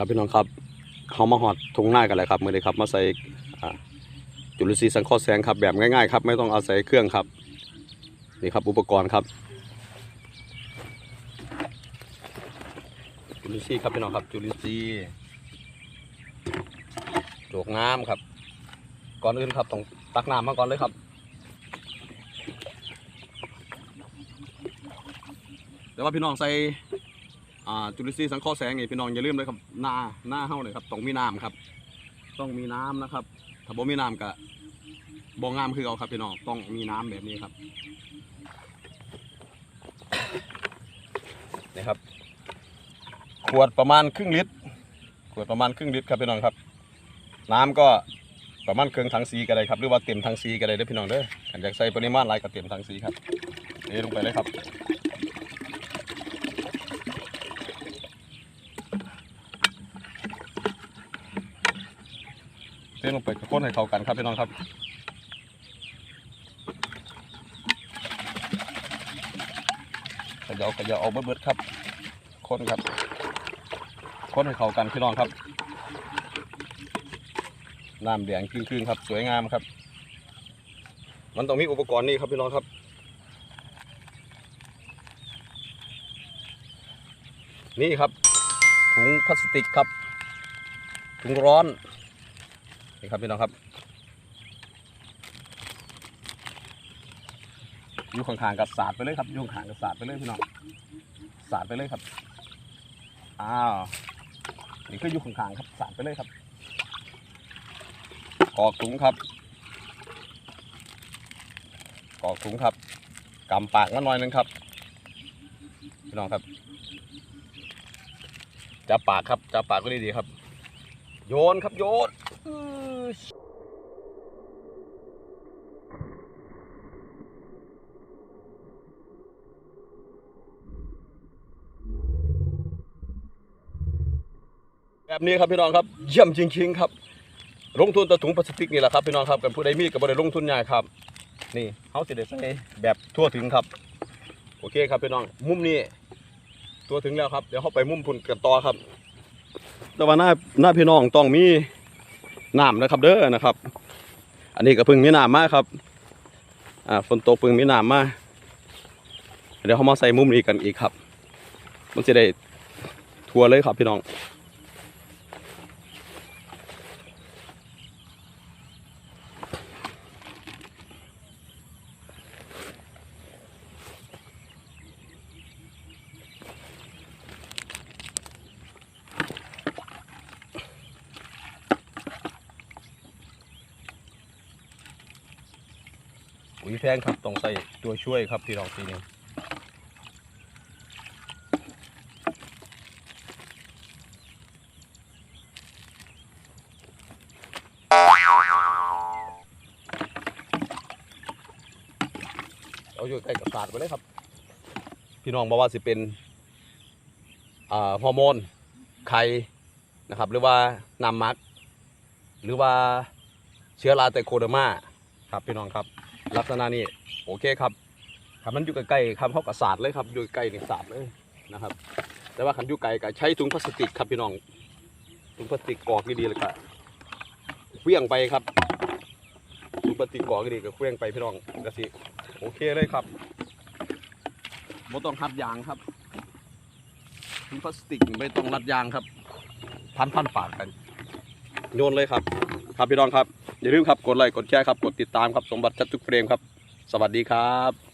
ครับพี่น้องครับเขามาหอดทงหน้ากันเลยครับมือนี้ครับมาใส่จุลินทรีย์สังเคราะห์แสงครับแบบง่ายๆครับไม่ต้องอาศัยเครื่องครับนี่ครับอุปกรณ์ครับจุลินทรีย์ครับพี่น้องครับจุลินทรีย์โจกน้ำครับ ก่อนอื่นครับต้องตักน้ำมาก่อนเลยครับแต่ว่าพี่น้องใส่ อ่าจุลินทรีย์สังเคราะห์แสงนี่พี่น้องอย่าลืมเลยครับหน้าหน้าเฮาเลยครับต้องมีน้ำครับ ต้องมีน้ำนะครับ ถ้าบ่มีน้ำก็บ่งามคือเอาครับพี่น้องต้องมีน้ำแบบนี้ครับนี่ครับขวดประมาณครึ่งลิตรขวดประมาณครึ่งลิตรครับพี่น้องครับ น้ำก็ประมาณเครื่องถังสีก็ได้ครับหรือว่าเต็มถังสีก็ได้เด้อพี่น้องเด้อถ้าอยากใส่ปริมาณหลายก็เต็มถังสีครับเทลงไปเลยครับ เทลงไปคนให้เข้ากันครับพี่น้องครับขยาขยาเอาเบิดๆครับคนครับคนให้เข้ากันพี่น้องครับน้ำแดงครึ่งๆครับ สวยงามครับ มันต้องมีอุปกรณ์นี่ครับพี่น้องครับนี่ครับ ถุงพลาสติกครับ ถุงร้อน นี่ครับพี่น้องครับอยู่ข้างๆกับสาดไปเลยครับอยู่ข้างๆกับสาดไปเลยพี่น้องสาดไปเลยครับอ้าวนี่คือยู่ข้างๆครับสาดไปเลยครับกอกถุงครับกอกถุงครับกำปากมาหน่อยนึงครับพี่น้องครับจับปากครับจับปากก็ดีๆครับ โยนครับโยน แบบนี้ครับพี่น้องครับเยี่ยมจริงๆครับ ลงทุนตะถุงพลาสติกนี่แหละครับพี่น้องครับกันผู้ใดมีก็บ่ได้ลงทุนยากครับ นี่เขาสิได้ใส่แบบทั่วถึงครับ โอเคครับพี่น้องมุมนี้ทั่วถึงแล้วครับ เดี๋ยวเขาไปมุมพุ่นกันต่อครับ แต่ว่าหน้าหน้าพี่น้องต้องมี น้ำนะครับเด้อนะครับ อันนี้ก็พึ่งมีน้ำมากครับอ่าฝนตกพึ่งมีน้ำมากเดี๋ยวเขามาใส่มุมนี้กันอีกครับ มันจะได้ทัวร์เลยครับพี่น้อง ปุ๋ยแพงครับต้องใส่ตัวช่วยครับพี่น้องทีนี้เอาอยู่ใกล้กับศาสตร์ไปเลยครับ พี่น้องบอกว่าสิเป็นฮอร์โมนไข่นะครับ หรือว่าน้ำมัก หรือว่าเชื้อราไตโคเดอร์มาครับพี่น้องครับ ลักษณะนี้โอเคครับถ้ามันอยู่ใกล้ๆครับเขากับศาสตร์เลยครับอยู่ใกล้นี่ศาสตร์เลยนะครับ แต่ว่าขันอยู่ไกลก็ใช้ถุงพลาสติกครับพี่น้องถุงพลาสติกกรอกดีๆเลยก็เคลี้ยงไปครับถุงพลาสติกกรอกดีๆก็เคลี้ยงไปพี่น้องกระสิโอเคเลยครับไม่ต้องรัดยางครับถุงพลาสติกไม่ต้องรัดยางครับ พันพันปากกัน โยนเลยครับ ครับพี่น้องครับอย่าลืมครับกดไลค์กดแชร์ครับกดติดตามครับสมบัติชัดทุกเฟรมครับ สวัสดีครับ